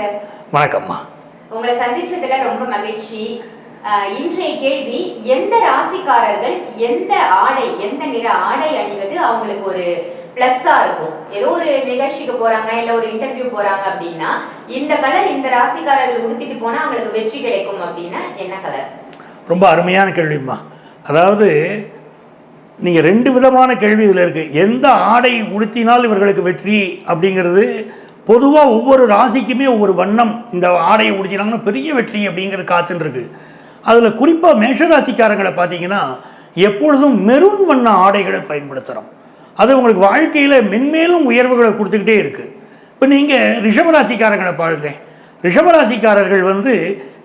Sir. வணக்கம்மா. உங்களை சந்திச்சதுல ரொம்ப மகிழ்ச்சி. இன்றைய கேள்வி எந்த ராசிக்காரர்கள் எந்த ஆடை எந்த நிற ஆடை அணிவது அவங்களுக்கு ஒரு பிளஸ்ஸா இருக்கும்? ஏதோ ஒரு நிகழ்ச்சிக்கு போறாங்க இல்ல ஒரு இன்டர்வியூ போறாங்க அப்படின்னா இந்த கலர் இந்த ராசிக்காரர்கள் உடுத்திட்டு போனா அவங்களுக்கு வெற்றி கிடைக்கும் அப்படின்னா என்ன கலர் ரொம்ப அருமையான கேள்விம்மா. அதாவது நீங்கள் ரெண்டு விதமான கேள்வி இதில் இருக்குது எந்த ஆடை உடுத்தினால் இவர்களுக்கு வெற்றி அப்படிங்கிறது பொதுவாக ஒவ்வொரு ராசிக்குமே ஒவ்வொரு வண்ணம் இந்த ஆடையை உடிச்சினாங்கன்னா பெரிய வெற்றி அப்படிங்கிறது காத்துன்னு அதில் குறிப்பாக மேஷராசிக்காரங்களை பார்த்தீங்கன்னா எப்பொழுதும் மெரூன் வண்ண ஆடைகளை பயன்படுத்துகிறோம் அது உங்களுக்கு வாழ்க்கையில் மென்மேலும் உயர்வுகளை கொடுத்துக்கிட்டே இருக்குது இப்போ நீங்கள் ரிஷபராசிக்காரங்களை பாருங்க. ரிஷபராசிக்காரர்கள் வந்து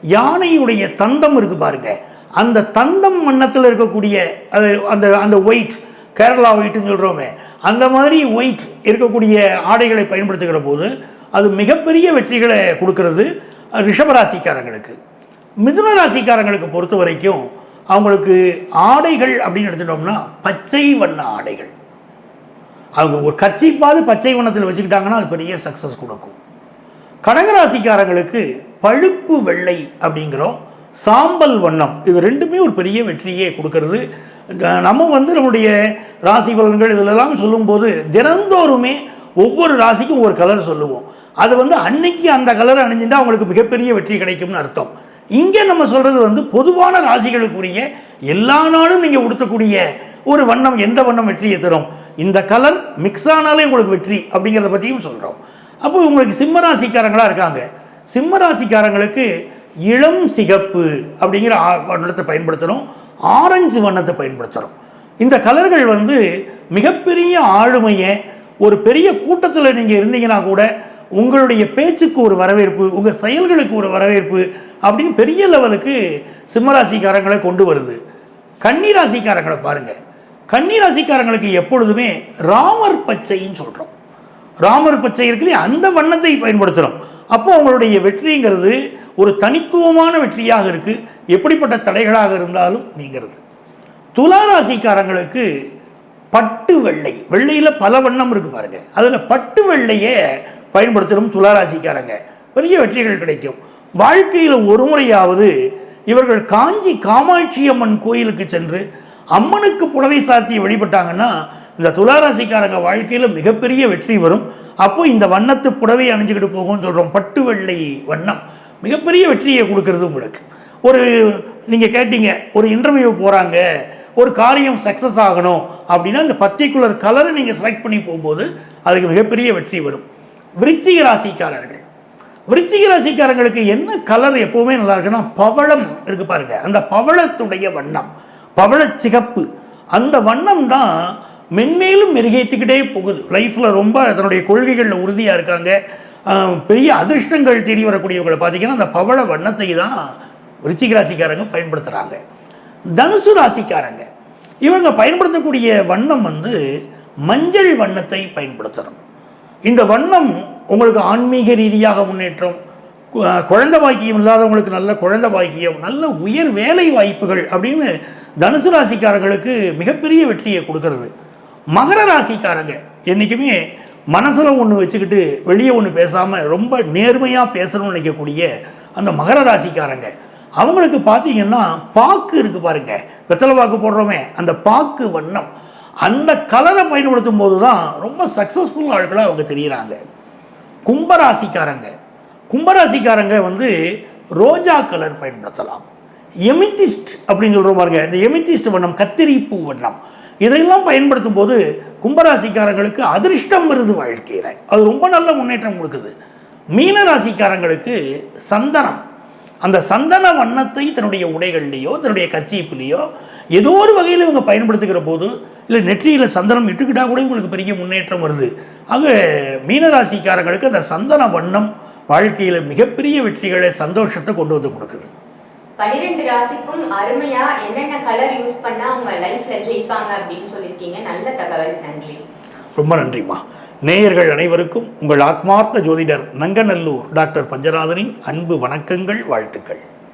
யானையுடைய தந்தம் இருக்குது பாருங்க. அந்த தந்தம் வண்ணத்தில் இருக்கக்கூடிய அது அந்த அந்த ஒயிட் கேரளா ஒயிட்டுன்னு சொல்கிறோமே அந்த மாதிரி ஒயிட் இருக்கக்கூடிய ஆடைகளை பயன்படுத்துகிற போது அது மிகப்பெரிய வெற்றிகளை கொடுக்கறது ரிஷபராசிக்காரங்களுக்கு மிதுன ராசிக்காரங்களுக்கு பொறுத்த வரைக்கும் அவங்களுக்கு ஆடைகள் அப்படின்னு எடுத்துட்டோம்னா பச்சை வண்ண ஆடைகள். அவங்க ஒரு கர்ச்சீப்பாவது பச்சை வண்ணத்தில் வச்சுக்கிட்டாங்கன்னா அது பெரிய சக்ஸஸ் கொடுக்கும். கடகராசிக்காரங்களுக்கு பழுப்பு வெள்ளை அப்படிங்கிறோம். சாம்பல் வண்ணம் இது ரெண்டுமே ஒரு பெரிய வெற்றியே கொடுக்கறது. நம்ம வந்து நம்முடைய ராசி பலன்கள் இதிலெல்லாம் சொல்லும்போது தினந்தோறுமே ஒவ்வொரு ராசிக்கும் ஒரு கலர் சொல்லுவோம். அது வந்து அன்னைக்கு அந்த கலர் அணிஞ்சுட்டா அவங்களுக்கு மிகப்பெரிய வெற்றி கிடைக்கும்னு அர்த்தம். இங்கே நம்ம சொல்கிறது வந்து பொதுவான ராசிகளுக்குரிய எல்லா நாளும் நீங்கள் உடுத்தக்கூடிய ஒரு வண்ணம் எந்த வண்ணம் வெற்றியை தரும்? இந்த கலர் மிக்ஸ் ஆனாலே உங்களுக்கு வெற்றி அப்படிங்கிறத பற்றியும் சொல்கிறோம் அப்போ உங்களுக்கு சிம்ம ராசிக்காரங்களாக இருக்காங்க. சிம்ம ராசிக்காரங்களுக்கு இளம் சிகப்பு அப்படிங்கிற ஆ- வண்ணத்தை பயன்படுத்தணும். ஆரஞ்சு வண்ணத்தை பயன்படுத்துகிறோம் இந்த கலர்கள் வந்து மிகப்பெரிய ஆளுமையை ஒரு பெரிய கூட்டத்தில் நீங்கள் இருந்தீங்கன்னா கூட உங்களுடைய பேச்சுக்கு ஒரு வரவேற்பு உங்கள் செயல்களுக்கு ஒரு வரவேற்பு அப்படின்னு பெரிய லெவலுக்கு சிம்மராசிக்காரங்களை கொண்டு வருது. கன்னிராசிக்காரங்களை பாருங்கள் கன்னிராசிக்காரங்களுக்கு எப்பொழுதுமே ராமர் பச்சைன்னு சொல்கிறோம் ராமர் பச்சை இருக்குல்லையே அந்த வண்ணத்தை பயன்படுத்துகிறோம் அப்போது அவங்களுடைய வெற்றிங்கிறது ஒரு தனித்துவமான வெற்றியாக இருக்குது எப்படிப்பட்ட தடைகளாக இருந்தாலும் நீங்கிறது. துலா ராசிக்காரங்களுக்கு பட்டு வெள்ளை. வெள்ளையில் பல வண்ணம் இருக்கு பாருங்கள் அதில் பட்டு வெள்ளையே பயன்படுத்தணும் துளாராசிக்காரங்க பெரிய வெற்றிகள் கிடைக்கும். வாழ்க்கையில் ஒரு முறையாவது இவர்கள் காஞ்சி காமாட்சி அம்மன் கோயிலுக்கு சென்று அம்மனுக்கு புடவை சாத்தி வழிபட்டாங்கன்னா இந்த துலா ராசிக்காரங்க வாழ்க்கையில் மிகப்பெரிய வெற்றி வரும். அப்போது இந்த வண்ணத்து புடவை அணிஞ்சுக்கிட்டு போகும்னு சொல்கிறோம் பட்டு வெள்ளை வண்ணம். மிகப்பெரிய வெற்றியை கொடுக்கறது உங்களுக்கு. ஒரு நீங்கள் கேட்டீங்க ஒரு இன்டர்வியூ போகிறாங்க ஒரு காரியம் சக்ஸஸ் ஆகணும் அப்படின்னா இந்த பர்டிகுலர் கலரை நீங்கள் செலக்ட் பண்ணி போகும்போது அதுக்கு மிகப்பெரிய வெற்றி வரும். விருச்சிக ராசிக்காரர்கள். விருச்சிக ராசிக்காரங்களுக்கு என்ன கலர் எப்போவுமே நல்லா இருக்குன்னா பவளம் இருக்கு பாருங்க. அந்த பவளத்துடைய வண்ணம் பவள சிகப்பு. அந்த வண்ணம் தான் மென்மேலும் மெருகேற்றிக்கிட்டே போகுது. லைஃப்பில் ரொம்ப தன்னுடைய கொள்கைகளில் உறுதியாக இருக்காங்க. பெரிய அதிர்ஷ்டங்கள் தேடி வரக்கூடியவங்களை பார்த்தீங்கன்னா அந்த பவள வண்ணத்தை தான் விருச்சிக ராசிக்காரங்க பயன்படுத்துகிறாங்க தனுசு ராசிக்காரங்க இவங்க பயன்படுத்தக்கூடிய வண்ணம் வந்து மஞ்சள் வண்ணத்தை பயன்படுத்துகிறோம் இந்த வண்ணம் உங்களுக்கு ஆன்மீக ரீதியாக முன்னேற்றம் குழந்த பாக்கியம் இல்லாதவங்களுக்கு நல்ல குழந்தை பாக்கியம் நல்ல உயர் வேலை வாய்ப்புகள் அப்படின்னு தனுசு ராசிக்காரங்களுக்கு மிகப்பெரிய வெற்றியை கொடுக்கறது. மகர ராசிக்காரங்க என்றைக்குமே மனசில் ஒன்று வச்சுக்கிட்டு வெளியே ஒன்று பேசாமல் ரொம்ப நேர்மையாக பேசணும்னு நினைக்கக்கூடிய அந்த மகர ராசிக்காரங்க. அவங்களுக்கு பார்த்தீங்கன்னா பாக்கு இருக்குது பாருங்க. வெத்தலை பாக்கு போடுறோமே அந்த பாக்கு வண்ணம். அந்த கலரை பயன்படுத்தும் போது தான் ரொம்ப சக்ஸஸ்ஃபுல் ஆட்களாக அவங்க தெரியுறாங்க. கும்பராசிக்காரங்க. கும்பராசிக்காரங்க வந்து ரோஜா கலர் பயன்படுத்தலாம். எமித்திஸ்ட் அப்படின்னு சொல்கிறோம் பாருங்க. இந்த எமித்திஸ்ட் வண்ணம் கத்திரிப்பூ வண்ணம். இதையெல்லாம் பயன்படுத்தும் போது கும்பராசிக்காரங்களுக்கு அதிர்ஷ்டம் வருது வாழ்க்கையில். அது ரொம்ப நல்ல முன்னேற்றம் கொடுக்குது. மீன ராசிக்காரங்களுக்கு சந்தனம். அந்த சந்தன வண்ணத்தை தன்னுடைய உடைகள்லேயோ தன்னுடைய கர்ச்சீப்புலேயோ ஏதோ ஒரு வகையில் இவங்க பயன்படுத்துகிற போது இல்லை நெற்றியில் சந்தனம் இட்டுக்கிட்டால் கூட உங்களுக்கு பெரிய முன்னேற்றம் வருது. ஆக மீனராசிக்காரர்களுக்கு அந்த சந்தன வண்ணம் வாழ்க்கையில் மிகப்பெரிய வெற்றிகளை சந்தோஷத்தை கொண்டு வந்து கொடுக்குது. பனிரெண்டு ராசிக்கும் அருமையா என்னென்ன கலர் யூஸ் பண்ணா அவங்க லைஃப்ல ஜெயிப்பாங்க அப்படின்னு சொல்லியிருக்கீங்க. நல்ல தகவல். நன்றி. ரொம்ப நன்றிம்மா. நேயர்கள் அனைவருக்கும் உங்கள் ஆத்மார்த்த ஜோதிடர் நங்கநல்லூர் டாக்டர் பஞ்சநாதனின் அன்பு வணக்கங்கள் வாழ்த்துக்கள்.